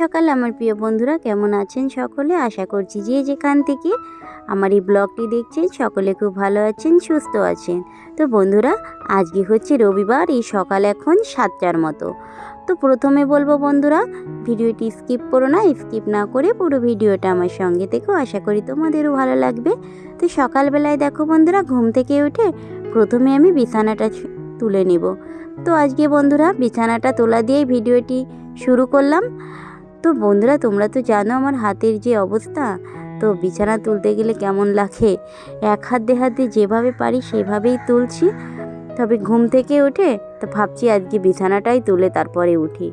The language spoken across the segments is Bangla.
সকাল, আমার প্রিয় বন্ধুরা। কেমন আছেন সকলে? আশা করছি যে যেখান থেকে আমার এই ব্লগটি দেখছেন, সকলে খুব ভালো আছেন, সুস্থ আছেন। তো বন্ধুরা, আজকে হচ্ছে রবিবার, এই সকাল এখন সাতটার মতো। তো প্রথমে বলব বন্ধুরা, ভিডিওটি স্কিপ করো না, স্কিপ না করে পুরো ভিডিওটা আমার সঙ্গে থেকেও আশা করি তোমাদেরও ভালো লাগবে। তো সকালবেলায় দেখো বন্ধুরা, ঘুম থেকে উঠে প্রথমে আমি বিছানাটা তুলে নিব। তো আজকে বন্ধুরা, বিছানাটা তোলা দিয়েই ভিডিওটি শুরু করলাম। তো বন্ধুরা, তোমরা তো জানো আমার হাতের যে অবস্থা। তো বিছানা তুলতে গেলে কেমন লাগে? এক হাত দে হাতে যেভাবে পারি সেভাবেই তুলছি। তবে ঘুম থেকে উঠে তো ভাবছি আজকে বিছানাটাই তুলে তারপরে উঠি।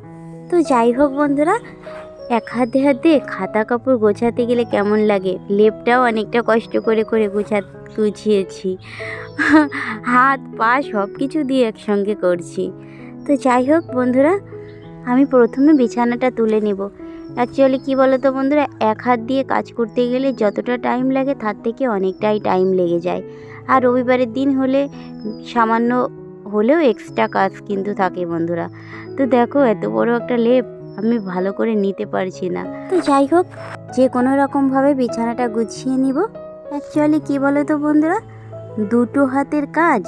তো যাই হোক বন্ধুরা, এক হাতে হাতে খাতা কাপড় গোছাতে গেলে কেমন লাগে? লেপটাও অনেকটা কষ্ট করে করে গোছা, গুছিয়েছি। হাত, পা সব কিছু দিয়ে একসঙ্গে করছি। তো যাই হোক বন্ধুরা, আমি প্রথমে বিছানাটা তুলে নেব। অ্যাকচুয়ালি কী বলো তো বন্ধুরা, এক হাত দিয়ে কাজ করতে গেলে যতটা টাইম লাগে, তার থেকে অনেকটাই টাইম লেগে যায়। আর রবিবারের দিন হলে, সামান্য হলেও এক্সট্রা কাজ কিন্তু থাকে বন্ধুরা। তো দেখো, এত বড় একটা লেপ আমি ভালো করে নিতে পারছি না। তো যাই হোক, যে কোনো রকমভাবে বিছানাটা গুছিয়ে নিব। অ্যাকচুয়ালি কী বলো তো বন্ধুরা, দুটো হাতের কাজ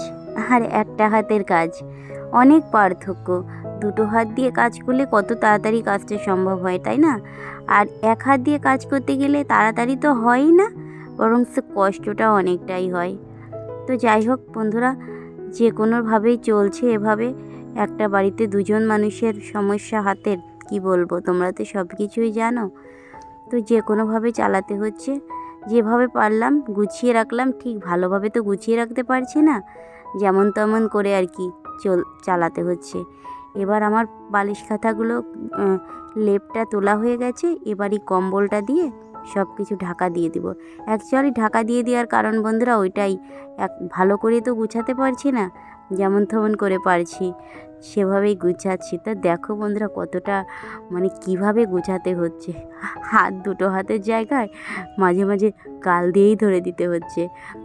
আর একটা হাতের কাজ, অনেক পার্থক্য। দুটো হাত দিয়ে কাজ করলে কত তাড়াতাড়ি কাজটা সম্ভব হয়, তাই না? আর এক হাত দিয়ে কাজ করতে গেলে তাড়াতাড়ি তো হয়ই না, বরং সে কষ্টটা অনেকটাই হয়। তো যাই হোক বন্ধুরা, যে কোনোভাবেই চলছে এভাবে, একটা বাড়িতে দুজন মানুষের সমস্যা হাতের, কি বলব, তোমরা তো সব কিছুই জানো। তো যে কোনোভাবে চালাতে হচ্ছে, যেভাবে পারলাম গুছিয়ে রাখলাম, ঠিক ভালোভাবে তো গুছিয়ে রাখতে পারছি না, যেমন তেমন করে আর কি চল, চালাতে হচ্ছে। এবার আমার বালিশ খাতাগুলো লেপটা তোলা হয়ে গেছে এবার এই কম্বলটা দিয়ে সব কিছু ঢাকা দিয়ে দিব। অ্যাকচুয়ালি ঢাকা দিয়ে দেওয়ার কারণ বন্ধুরা ওইটাই, এক, ভালো করে তো গুছাতে পারছি না, যেমন তেমন করে পারছি, সেভাবেই গুছাচ্ছি। তা দেখো বন্ধুরা কতটা মানে কীভাবে গুছাতে হচ্ছে, হাত দুটো হাতের জায়গায় মাঝে মাঝে গাল দিয়েই ধরে দিতে হচ্ছে।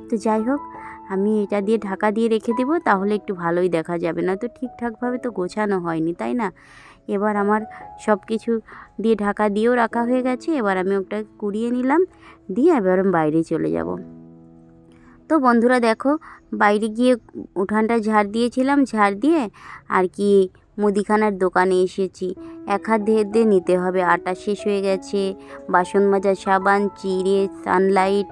তো যাই হোক আমি এটা দিয়ে ঢাকা দিয়ে রেখে দেবো, তাহলে একটু ভালোই দেখা যাবে। না তো ঠিকঠাকভাবে তো গোছানো হয়নি, তাই না? এবার আমার সব কিছু দিয়ে ঢাকা দিয়েও রাখা হয়ে গেছে, এবার আমি ওটা কুড়িয়ে নিলাম, দিয়ে এবার আমি বাইরে চলে যাব। তো বন্ধুরা দেখো, বাইরে গিয়ে উঠানটা ঝাড় দিয়েছিলাম, ঝাড় দিয়ে আর কি মুদিখানার দোকানে এসেছি। এক হাত দিয়ে নিতে হবে, আটা শেষ হয়ে গেছে, বাসন মাজার সাবান, চিড়ে, সানলাইট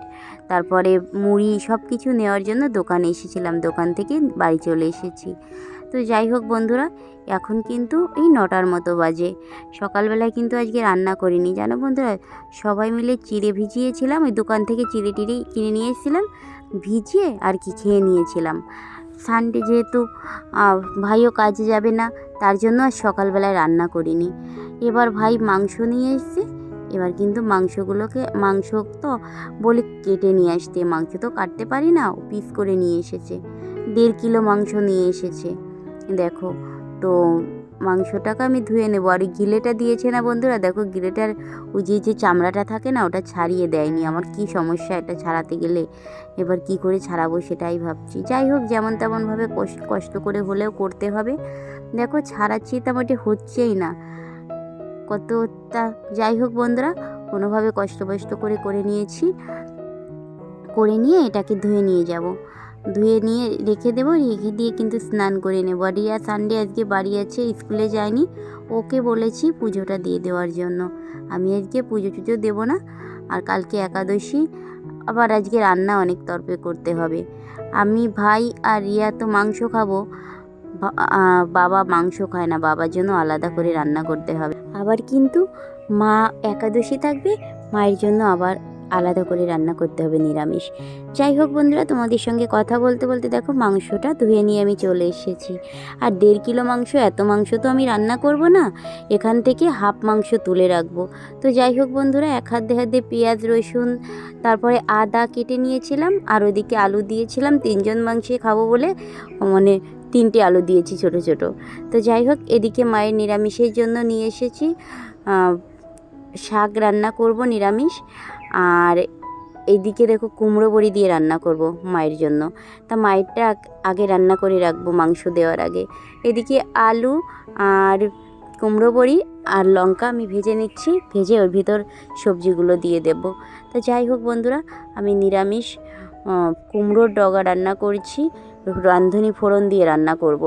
তারপরে মুড়ি সব কিছু নেওয়ার জন্য দোকানে এসেছিলাম, দোকান থেকে বাড়ি চলে এসেছি। তো যাই হোক বন্ধুরা, এখন কিন্তু এই নটার মতো বাজে। সকালবেলায় কিন্তু আজকে রান্না করিনি। জানো বন্ধুরা, সবাই মিলে চিড়ে ভিজিয়েছিলাম, ওই দোকান থেকে চিড়ে টিড়ে কিনে নিয়ে এসেছিলাম, ভিজিয়ে আর কি খেয়ে নিয়েছিলাম। সানডে যেহেতু ভাইও কাজে যাবে না, তার জন্য আর সকালবেলায় রান্না করিনি। এবার ভাই মাংস নিয়ে এসছে এবার কিন্তু মাংসগুলোকে মাংস তো বলে কেটে নিয়ে আসতে, মাংস তো কাটতে পারি না পিস করে নিয়ে এসেছে। দেড় কিলো মাংস নিয়ে এসেছে। দেখো, তো মাংসটাকে আমি ধুয়ে নেব। আর ওই গিলেটা দিয়েছে না বন্ধুরা? দেখো গিলেটার ওই যে যে চামড়াটা থাকে না, ওটা ছাড়িয়ে দেয়নি। আমার কি সমস্যা এটা ছাড়াতে গেলে? এবার কি করে ছাড়াবো সেটাই ভাবছি। যাই হোক, যেমন তেমনভাবে কষ্ট কষ্ট করে হলেও করতে হবে। দেখো ছাড়াচ্ছি তেমনটি হচ্ছেই না। কতটা, যাই হোক বন্ধুরা, কোনোভাবে কষ্ট কষ্ট করে করে নিয়েছি। করে নিয়ে এটাকে ধুয়ে নিয়ে যাব। ধুয়ে নিয়ে রেখে দেবো, রেখে দিয়ে কিন্তু স্নান করে নেব। রিয়া সানডে আজকে বাড়ি আছে, স্কুলে যায়নি। ওকে বলেছি পুজোটা দিয়ে দেওয়ার জন্য। আমি আজকে পুজো টুজো দেবো না, আর কালকে একাদশী। আবার আজকে রান্না অনেক তরপে করতে হবে। আমি ভাই আর রিয়া তো মাংস খাব বাবা মাংস খায় না, বাবার জন্য আলাদা করে রান্না করতে হবে। আবার কিন্তু মা একাদশী থাকবে, মায়ের জন্য আবার আলাদা করে রান্না করতে হবে নিরামিষ। যাই হোক বন্ধুরা, তোমাদের সঙ্গে কথা বলতে বলতে দেখো মাংসটা ধুয়ে নিয়ে আমি চলে এসেছি। আর দেড় কিলো মাংস, এত মাংস তো আমি রান্না করব না, এখান থেকে হাফ মাংস তুলে রাখব। তো যাই হোক বন্ধুরা, এক হাত হাত পেঁয়াজ, রসুন, তারপরে আদা কেটে নিয়েছিলাম, আর ওদিকে আলু দিয়েছিলাম, তিনজন মাংসে খাব বলে মানে তিনটে আলু দিয়েছি ছোট ছোট। তো যাই হোক, এদিকে মায়ের নিরামিষের জন্য নিয়ে এসেছি। শাক রান্না করব নিরামিষ। আর এইদিকে দেখো কুমড়ো বড়ি দিয়ে রান্না করব মায়ের জন্য। তা মায়েরটা আগে রান্না করে রাখব মাংস দেওয়ার আগে। এদিকে আলু আর কুমড়ো বড়ি আর লঙ্কা আমি ভেজে নিচ্ছি, ভেজে ওর ভিতর সবজিগুলো দিয়ে দেব। তা যাই হোক বন্ধুরা, আমি নিরামিষ কুমড়োর ডগা রান্না করছি। রাঁধুনি ফোড়ন দিয়ে রান্না করব।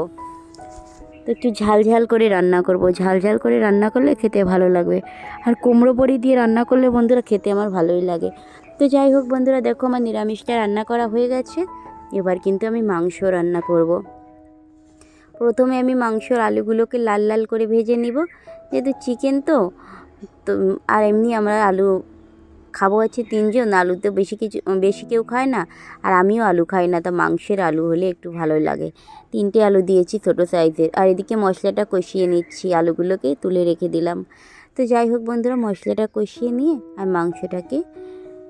তো একটু ঝাল ঝাল করে রান্না করব। ঝাল ঝাল করে রান্না করলে খেতে ভালো লাগবে। আর কুমড়ো বড়ি দিয়ে রান্না করলে বন্ধুরা খেতে আমার ভালোই লাগে। তো যাই হোক বন্ধুরা, দেখো আমার নিরামিষটা রান্না করা হয়ে গেছে। এবার কিন্তু আমি মাংস রান্না করব। প্রথমে আমি মাংসর আলুগুলোকে লাল লাল করে ভেজে নিব। যেহেতু চিকেন তো তো, আর এমনি আমরা আলু খাব আছে তিনজন আলু তো বেশি কিছু বেশি কেউ খায় না, আর আমিও আলু খাই না, তো মাংসের আলু হলে একটু ভালো লাগে। তিনটে আলু দিয়েছি ছোটো সাইজের, আর এদিকে মশলাটা কষিয়ে নিচ্ছি আলুগুলোকে, তুলে রেখে দিলাম। তো যাই হোক বন্ধুরা, মশলাটা কষিয়ে নিয়ে আর মাংসটাকে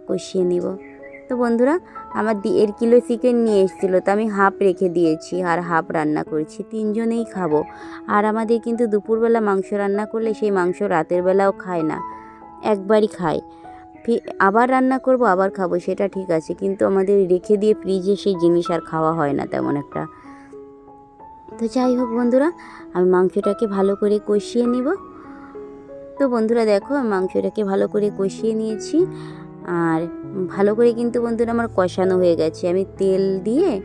কষিয়ে নিব। তো বন্ধুরা, আমার দেড় কিলো চিকেন নিয়ে এসেছিল, তো আমি হাফ রেখে দিয়েছি আর হাফ রান্না করছি, তিনজনেই খাব। আর আমাদের কিন্তু দুপুরবেলা মাংস রান্না করলে সেই মাংস রাতের বেলাও খায় না, একবারই খায়। আবার রান্না করব, আবার খাব, সেটা ঠিক আছে। কিন্তু আমাদের রেখে দিয়ে ফ্রিজে সেই জিনিস আর খাওয়া হয় না তেমন একটা। তো যাই হোক বন্ধুরা, আমি মাংসটাকে ভালো করে কষিয়ে নিব। তো বন্ধুরা দেখো মাংসটাকে ভালো করে কষিয়ে নিয়েছি। আর ভালো করে কিন্তু বন্ধুরা আমার কষানো হয়ে গেছে। আমি তেল দিয়ে,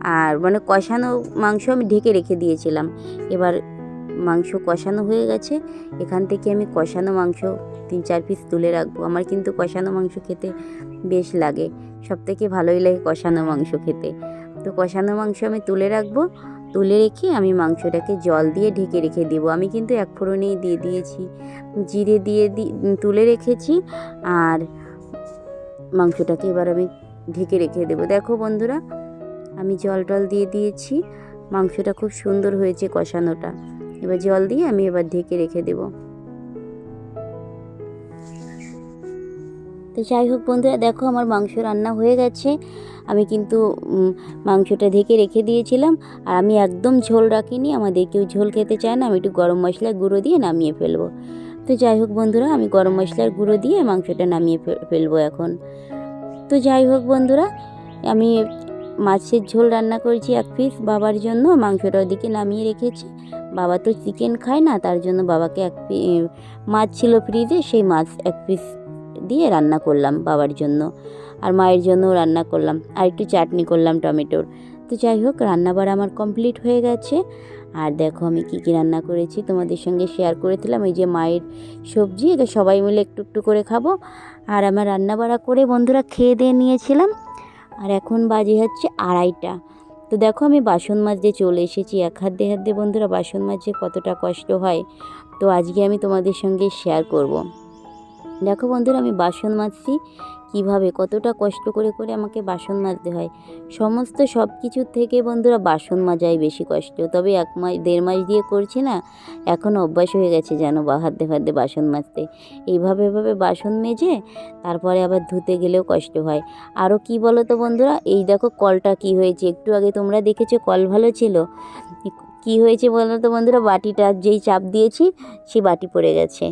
আর মানে কষানো মাংস আমি ঢেকে রেখে দিয়েছিলাম। এবার মাংস কষানো হয়ে গেছে। এখান থেকে আমি কষানো মাংস তিন চার পিস তুলে রাখব। আমার কিন্তু কষানো মাংস খেতে বেশ লাগে। সব থেকে ভালোই লাগে কষানো মাংস খেতে। তো কষানো মাংস আমি তুলে রাখব। তুলে রেখে আমি মাংসটাকে জল দিয়ে ঢেকে রেখে দেবো। আমি কিন্তু এক ফোড়নেই দিয়ে দিয়েছি। জিরে দিয়ে তুলে রেখেছি। আর মাংসটাকে এবার আমি ঢেকে রেখে দেবো। দেখো বন্ধুরা, আমি জল টল দিয়ে দিয়েছি। মাংসটা খুব সুন্দর হয়েছে কষানোটা। এবার জল দিয়ে আমি এবার ঢেকে রেখে দেবো। তো যাই হোক বন্ধুরা, দেখো আমার মাংস রান্না হয়ে গেছে। আমি কিন্তু মাংসটা ঢেকে রেখে দিয়েছিলাম। আর আমি একদম ঝোল রাখিনি। আমাদের কেউ ঝোল খেতে চায় না। আমি একটু গরম মশলার গুঁড়ো দিয়ে নামিয়ে ফেলব। তো যাই হোক বন্ধুরা, আমি গরম মশলার গুঁড়ো দিয়ে মাংসটা নামিয়ে ফেলব এখন। তো যাই হোক বন্ধুরা, আমি মাছের ঝোল রান্না করেছি এক পিস বাবার জন্য মাংসটা ওদিকে নামিয়ে রেখেছি। বাবা তো চিকেন খায় না, তার জন্য বাবাকে এক মাছ ছিল ফ্রিজে সেই মাছ এক পিস দিয়ে রান্না করলাম বাবার জন্য। আর মায়ের জন্যও রান্না করলাম। আর একটু চাটনি করলাম টমেটোর। তো যাই হোক, রান্নাবার আমার কমপ্লিট হয়ে গেছে। আর দেখো আমি কী কী রান্না করেছি, তোমাদের সঙ্গে শেয়ার করেছিলাম এই যে মায়ের সবজি, এটা সবাই মিলে একটু একটু করে খাব। আর আমার রান্না বাড়া করে বন্ধুরা খেয়ে দিয়ে নিয়েছিলাম। আর এখন বাজে হচ্ছে আড়াইটা। তো দেখো আমি বাসন মাজতে চলে এসেছি। এক হাত দিয়ে হাত দিয়ে বন্ধুরা, বাসন মাজতে কতটা কষ্ট হয়, তো আজকে আমি তোমাদের সঙ্গে শেয়ার করব। দেখো বন্ধুরা, আমি বাসন মাজছি। কীভাবে, কতটা কষ্ট করে করে আমাকে বাসন মাজতে হয়। সমস্ত সব কিছুর থেকে বন্ধুরা বাসন মাজাই বেশি কষ্ট। তবে এক মাস, দেড় মাস দিয়ে করছি না, এখন অভ্যাস হয়ে গেছে যেন বা হাতে হাতে বাসন মাজতে। এইভাবে, এভাবে বাসন মেজে, তারপরে আবার ধুতে গেলেও কষ্ট হয়। আরও কি বলো তো বন্ধুরা, এই দেখো কলটা কি হয়েছে, একটু আগে তোমরা দেখেছ কল ভালো ছিল? কি হয়েছে বলো তো বন্ধুরা, বাটিটা যেই চাপ দিয়েছি, সেই বাটি পড়ে গেছে।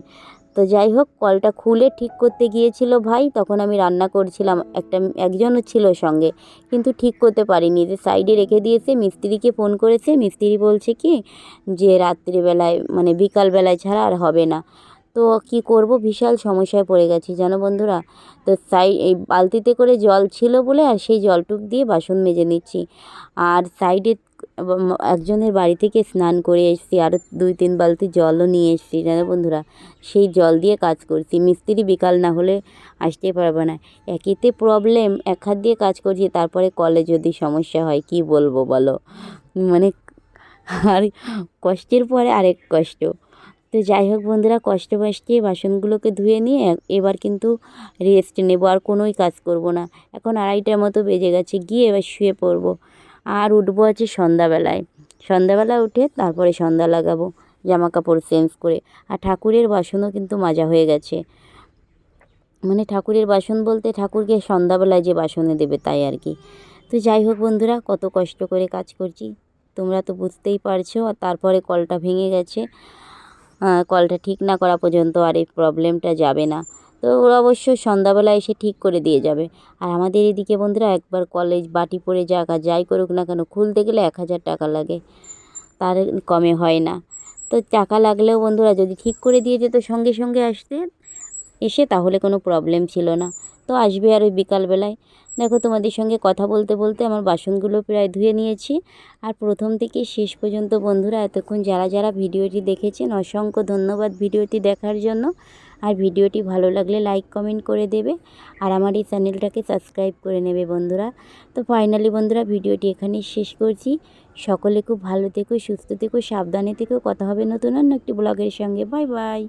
তো যাই হোক কলটা খুলে ঠিক করতে গিয়েছিল ভাই। তখন আমি রান্না করছিলাম, একটা একজনও ছিল সঙ্গে। কিন্তু ঠিক করতে পারিনি। যে সাইডে রেখে দিয়েছে, মিস্ত্রিকে ফোন করেছে। মিস্ত্রি বলছে কি, যে রাত্রিবেলায় মানে বিকালবেলায় ছাড়া আর হবে না। তো কি করব? বিশাল সমস্যায় পড়ে গেছি, জানো বন্ধুরা? তো সাই, এই বালতিতে করে জল ছিল বলে আর সেই জলটুক দিয়ে বাসন মেজে নিচ্ছি। আর সাইডে একজনের বাড়ি থেকে স্নান করে এসেছি আরও দুই, তিন বালতি জলও নিয়ে এসেছি, জানো বন্ধুরা? সেই জল দিয়ে কাজ করছি, মিস্ত্রি বিকাল না হলে আসতে পারবে না। একেতে প্রবলেম এক হাত দিয়ে কাজ করছি, তারপরে কলে যদি সমস্যা হয়, কি বলব বলো? মানে আর কষ্টের পরে আরেক কষ্ট। তো যাই হোক বন্ধুরা, কষ্ট কষ্টে বাসনগুলোকে ধুয়ে নিয়ে এবার কিন্তু রেস্ট নেব, আর কোনোই কাজ করব না। এখন আড়াইটার মতো বেজে গেছে, গিয়ে এবার শুয়ে পড়ব। আর উঠবো আছে সন্ধ্যাবেলায়। সন্ধ্যাবেলা উঠে তারপরে সন্ধ্যা লাগাবো জামা কাপড় চেঞ্জ করে। আর ঠাকুরের বাসনও কিন্তু মাজা হয়ে গেছে। মানে ঠাকুরের বাসন বলতে ঠাকুরকে সন্ধ্যাবেলায় যে বাসনে দেবে তাই আর কি। তো যাই হোক বন্ধুরা, কত কষ্ট করে কাজ করছি। তোমরা তো বুঝতেই পারছ, আর তারপরে কলটা ভেঙে গেছে। কলটা ঠিক না করা পর্যন্ত আর এই প্রবলেমটা যাবে না। তো ওরা অবশ্য সন্ধ্যাবেলা এসে ঠিক করে দিয়ে যাবে। আর আমাদের এদিকে বন্ধুরা একবার কলেজ বাটি পড়ে যাক যাই করুক না কেন, খুলতে গেলে এক হাজার টাকা লাগে। তার কমে হয় না। তো টাকা লাগলেও বন্ধুরা যদি ঠিক করে দিয়ে যেত সঙ্গে সঙ্গে আসতে, এসে তাহলে কোনো প্রবলেম ছিল না। তো আসবে আর ওই বিকালবেলায়। দেখো তোমাদের সঙ্গে কথা বলতে বলতে আমার বাসনগুলো প্রায় ধুয়ে নিয়েছি। আর প্রথম থেকে শেষ পর্যন্ত বন্ধুরা এতক্ষণ যারা যারা ভিডিওটি দেখেছেন, অসংখ্য ধন্যবাদ ভিডিওটি দেখার জন্য। আর ভিডিওটি ভালো লাগলে লাইক, কমেন্ট করে দেবে। আর আমার এই চ্যানেলটাকে সাবস্ক্রাইব করে নেবে বন্ধুরা। তো ফাইনালি বন্ধুরা, ভিডিওটি এখানেই শেষ করছি। সকলে খুব ভালো থেকো, সুস্থ থেকো, সাবধানে থেকো। কথা হবে নতুন অন্য একটি ব্লগের সঙ্গে। Bye bye.